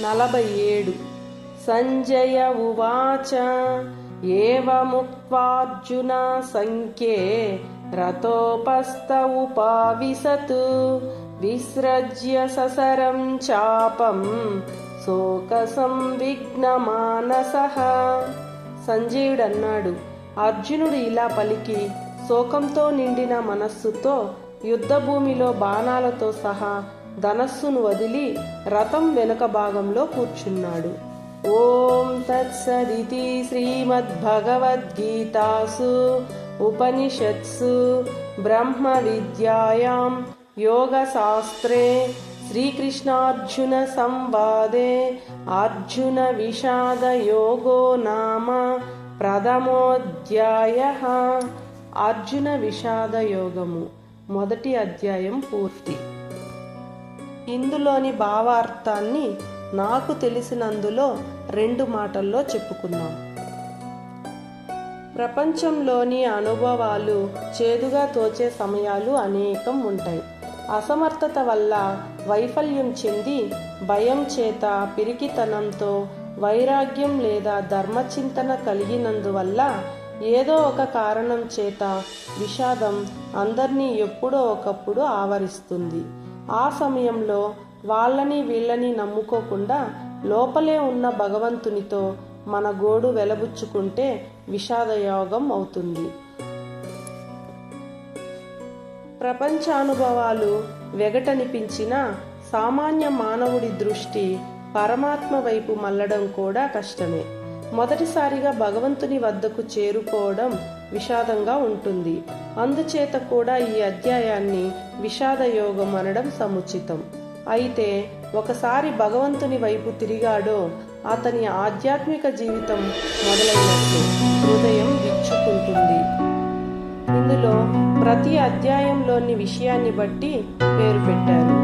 నలభై ఏడు సంజయ ఉవాచ ఏవముక్త్వార్జున సంఖ్యే రథోపస్థ ఉపావిశత్ విసృజ్య ససరం చాపం శోక సంవిఘ్నమానస సంజయుడన్నాడు అర్జునుడు ఇలా పలికి శోకంతో నిండిన మనస్సుతో యుద్ధభూమిలో బాణాలతో సహా ధనస్సును వదిలి రథం వెనుక భాగంలో కూర్చున్నాడు. ఓం తత్సదితి శ్రీమద్భగవద్గీతాసు ఉపనిషత్సు బ్రహ్మ విద్యాయాం యోగశాస్త్రే శ్రీకృష్ణార్జున సంవాదే అర్జున విషాద యోగో నామ ప్రథమోధ్యాయ. అర్జున విషాద యోగము మొదటి అధ్యాయం పూర్తి. ఇందులోని భావార్థాన్ని నాకు తెలిసినందులో రెండు మాటల్లో చెప్పుకుందాం. ప్రపంచంలోని అనుభవాలు చేదుగా తోచే సమయాలు అనేకం ఉంటాయి. అసమర్థత వల్ల వైఫల్యం చెంది భయం చేత పిరికితనంతో వైరాగ్యం లేదా ధర్మచింతన కలిగినందువల్ల ఏదో ఒక కారణం చేత విషాదం అందరినీ ఎప్పుడో ఒకప్పుడు ఆవరిస్తుంది. ఆ సమయంలో వాళ్ళని వీళ్ళని నమ్ముకోకుండా లోపలే ఉన్న భగవంతునితో మన గోడు వెలబుచ్చుకుంటే విషాదయోగం అవుతుంది. ప్రపంచానుభవాలు వెగటనిపించిన సామాన్య మానవుడి దృష్టి పరమాత్మ వైపు మల్లడం కూడా కష్టమే. మొదటిసారిగా భగవంతుని వద్దకు చేరుకోవడం విషాదంగా ఉంటుంది. అందుచేత కూడా ఈ అధ్యాయాన్ని విషాద యోగం అనడం సముచితం. అయితే ఒకసారి భగవంతుని వైపు తిరిగాడో అతని ఆధ్యాత్మిక జీవితం మొదలైనట్లు హృదయం విచ్చుకుంటుంది. ఇందులో ప్రతి అధ్యాయంలోని విషయాన్ని బట్టి పేరు పెట్టారు.